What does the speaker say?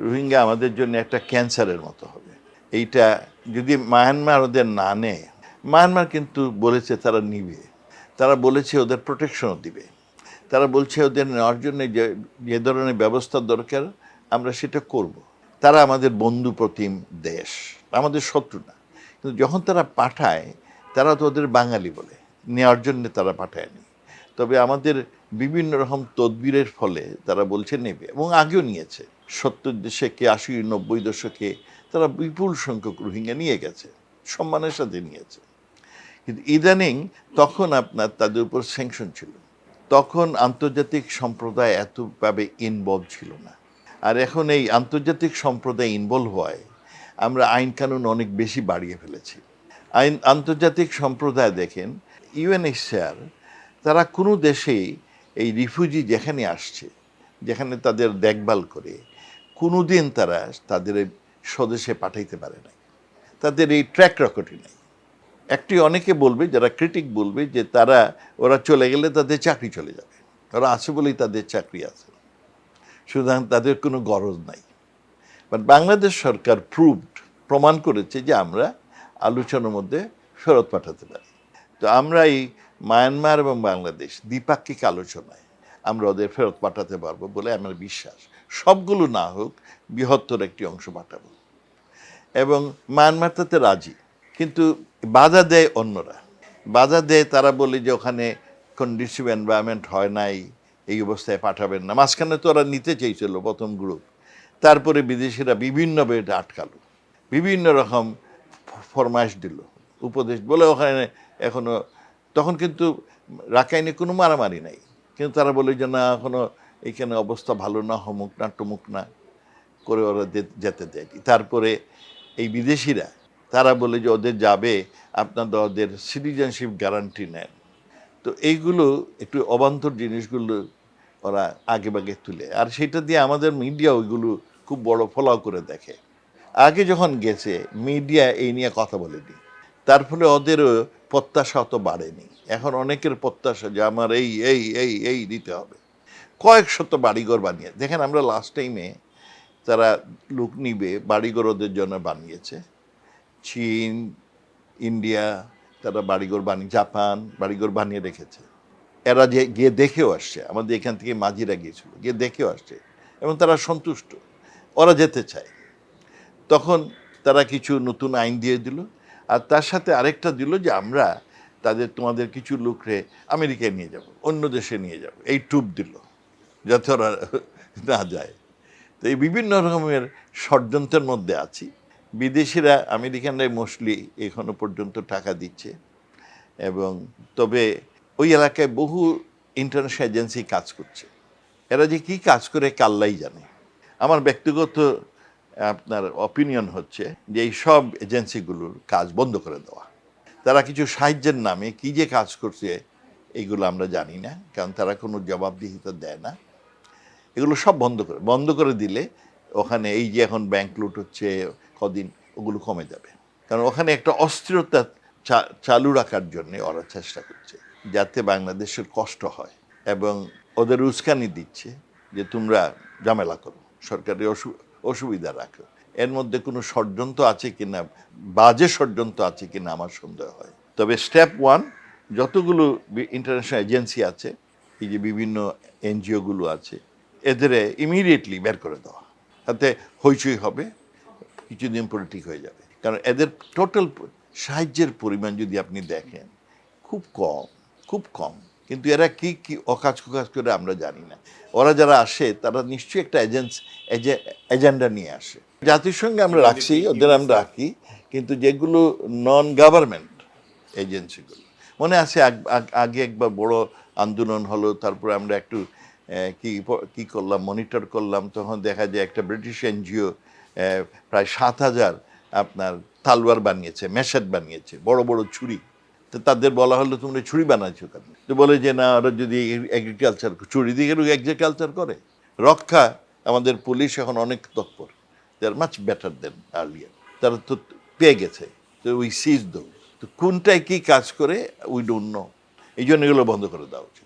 রোহিঙ্গা আমাদের জন্য একটা ক্যান্সারের মতো হবে। এইটা যদি মায়ানমার ওদের না নেয়, মায়ানমার কিন্তু বলেছে তারা নিবে। তারা বলেছে ওদের প্রোটেকশনও দিবে। তারা বলছে ওদের নেওয়ার জন্য যে যে ধরনের ব্যবস্থা দরকার, আমরা সেটা করব। তারা আমাদের বন্ধু প্রতিম দেশ, আমাদের শত্রু না। কিন্তু যখন তারা পাঠায়, তারা তো ওদের বাঙালি বলে। নেওয়ার জন্য তারা পাঠায়নি। তবে আমাদের বিভিন্ন রকম তদবিরের ফলে তারা বলছে নেবে এবং আগেও নিয়েছে। সত্তর দশকে, আশি, নব্বই দশকে তারা বিপুল সংখ্যক রোহিঙ্গা নিয়ে গেছে, সম্মানের সাথে নিয়েছে। কিন্তু ইদানিং তখন আপনার তাদের উপর স্যাংশন ছিল। তখন আন্তর্জাতিক সম্প্রদায় এতভাবে ইনভলভ ছিল না। আর এখন এই আন্তর্জাতিক সম্প্রদায় ইনভলভ হওয়ায় আমরা আইন কানুন অনেক বেশি বাড়িয়ে ফেলেছি। আইন, আন্তর্জাতিক সম্প্রদায় দেখেন ইউএনএইচসিআর তারা কোনো দেশেই এই রিফিউজি যেখানে আসছে, যেখানে তাদের দেখভাল করে কোনো দিন তারা তাদের স্বদেশে পাঠাইতে পারে নাই। তাদের এই ট্র্যাক রেকর্ডই নাই। একটি অনেকে বলবে, যারা ক্রিটিক বলবে, যে তারা, ওরা চলে গেলে তাদের চাকরি চলে যাবে। ওরা আছে বলেই তাদের চাকরি আছে। সুতরাং তাদের কোনো গরজ নাই। বাট বাংলাদেশ সরকার প্রুভড প্রমাণ করেছে যে আমরা আলোচনার মধ্যে ফেরত পাঠাতে পারি। তো আমরা এই মায়ানমার এবং বাংলাদেশ দ্বিপাক্ষিক আলোচনায় আমরা ওদের ফেরত পাঠাতে পারব বলে আমার বিশ্বাস। সবগুলো না হোক, বৃহত্তর একটি অংশ পাঠাবো। এবং মায়ানমার তাতে রাজি, কিন্তু বাধা দেয় অন্যরা। বাধা দেয় তারা বলে যে ওখানে কন্ডিসিভ এনভায়রনমেন্ট হয় নাই, এই অবস্থায় পাঠাবেন না। মাঝখানে তো ওরা নিতে চেয়েছিল প্রথম গ্রুপ তারপরে বিদেশিরা বিভিন্ন বেড আটকালো, বিভিন্ন রকম ফরমাইশ দিল, উপদেশ বলে ওখানে এখনও তখন কিন্তু রাখাইনে কোনো মারামারি নাই। কিন্তু তারা বলে যে, না, এখনও এখানে অবস্থা ভালো না, হমুক না, টুমুক না, করে ওরা যেতে দেয়নি। তারপরে এই বিদেশিরা, তারা বলে যে, ওদের যাবে, আপনারা ওদের সিটিজেনশিপ গ্যারান্টি নেন। তো এইগুলো একটু অবান্তর জিনিসগুলো ওরা আগে বাগে তুলে। আর সেটা দিয়ে আমাদের মিডিয়া ওইগুলো খুব বড় ফলাও করে দেখে। আগে যখন গেছে, মিডিয়া এই নিয়ে কথা বলেনি। তার ফলে ওদেরও প্রত্যাশা অত বাড়েনি। এখন অনেকের প্রত্যাশা যে আমার এই এই এই এই দিতে হবে। কয়েক শত বাড়িঘর বানিয়ে, দেখেন আমরা লাস্ট টাইমে তারা লুক নিবে, বাড়িঘর ওদের জন্য বানিয়েছে। চীন ইন্ডিয়া তারা বাড়িঘর বানিয়ে জাপান বাড়িঘর বানিয়ে রেখেছে। এরা যে গিয়ে দেখেও আসছে, আমাদের এখান থেকে মাঝিরা গিয়েছিল, গিয়ে দেখেও আসছে, এবং তারা সন্তুষ্ট। ওরা যেতে চায়। তখন তারা কিছু নতুন আইন দিয়ে দিল। আর তার সাথে আরেকটা দিল যে আমরা তাদের, তোমাদের কিছু লোকরে আমেরিকায় নিয়ে যাব, অন্য দেশে নিয়ে যাব। এই টুপ দিল, যাতে ওরা না যায়। তো এই বিভিন্ন রকমের ষড়যন্ত্রের মধ্যে আছি। বিদেশিরা, আমেরিকানরাই মোস্টলি এখনও পর্যন্ত টাকা দিচ্ছে। এবং তবে ওই এলাকায় বহু ইন্টারন্যাশনাল এজেন্সি কাজ করছে। এরা যে কি কাজ করে কাল্লাই জানে। আমার ব্যক্তিগত আপনার অপিনিয়ন হচ্ছে যে এই সব এজেন্সিগুলোর কাজ বন্ধ করে দেওয়া। তারা কিছু সাহায্যের নামে কি যে কাজ করছে এইগুলো আমরা জানি না, কারণ তারা কোনো জবাবদিহিতা দেয় না। এগুলো সব বন্ধ করে বন্ধ করে দিলে ওখানে এই যে এখন ব্যাংক লুট হচ্ছে, কদিন ওগুলো কমে যাবে। কারণ ওখানে একটা অস্থিরতা চালু রাখার জন্য ওরা চেষ্টা করছে, যাতে বাংলাদেশের কষ্ট হয় এবং ওদের উস্কানি দিচ্ছে যে তোমরা ঝামেলা করো সরকারের অসু- অসুবিধা রাখো। এর মধ্যে কোনো ষড়যন্ত্র আছে কিনা, বাজে ষড়যন্ত্র আছে কিনা আমার সন্দেহ হয়। তবে স্টেপ ওয়ান যতগুলো ইন্টারন্যাশনাল এজেন্সি আছে, এই যে বিভিন্ন এনজিওগুলো আছে, এদের ইমিডিয়েটলি বের করে দেওয়া। তাতে হইচই হবে, কিছুদিন পরে ঠিক হয়ে যাবে। কারণ এদের টোটাল সাহায্যের পরিমাণ যদি আপনি দেখেন, খুব কম খুব কম। কিন্তু এরা কি কি অকাজ কুকাজ করে আমরা জানি না। ওরা যারা আসে তারা নিশ্চয়ই একটা এজেন্স এজেন্ডা নিয়ে আসে। জাতিসংঘে আমরা রাখছি ওদের আমরা রাখি কিন্তু যেগুলো নন গভর্নমেন্ট এজেন্সিগুলো মনে আছে আগ- একবার বড় আন্দোলন হলো তারপরে আমরা একটু কি কি করলাম মনিটর করলাম তখন দেখা যায় একটা ব্রিটিশ এনজিও প্রায় সাত হাজার আপনার তালওয়ার বানিয়েছে মেশাদ বানিয়েছে বড় বড় ছুরি। তো তাদের বলা হলো, তোমরা ছুরি বানাইছো কেন? তো বলে যে, না, ওরা যদি এগ্রিকালচার ছুরি দিয়ে এগ্রিকালচার করে, রক্ষা আমাদের পুলিশ এখন অনেক তৎপর। দে আর মাছ বেটার দেন আর্লিয়ার তারা তো পেয়ে গেছে। তো উই সিজ দো তো কোনটায় কী কাজ করে উই ডোন্ট নো এই জন্য এগুলো বন্ধ করে দেওয়া উচিত।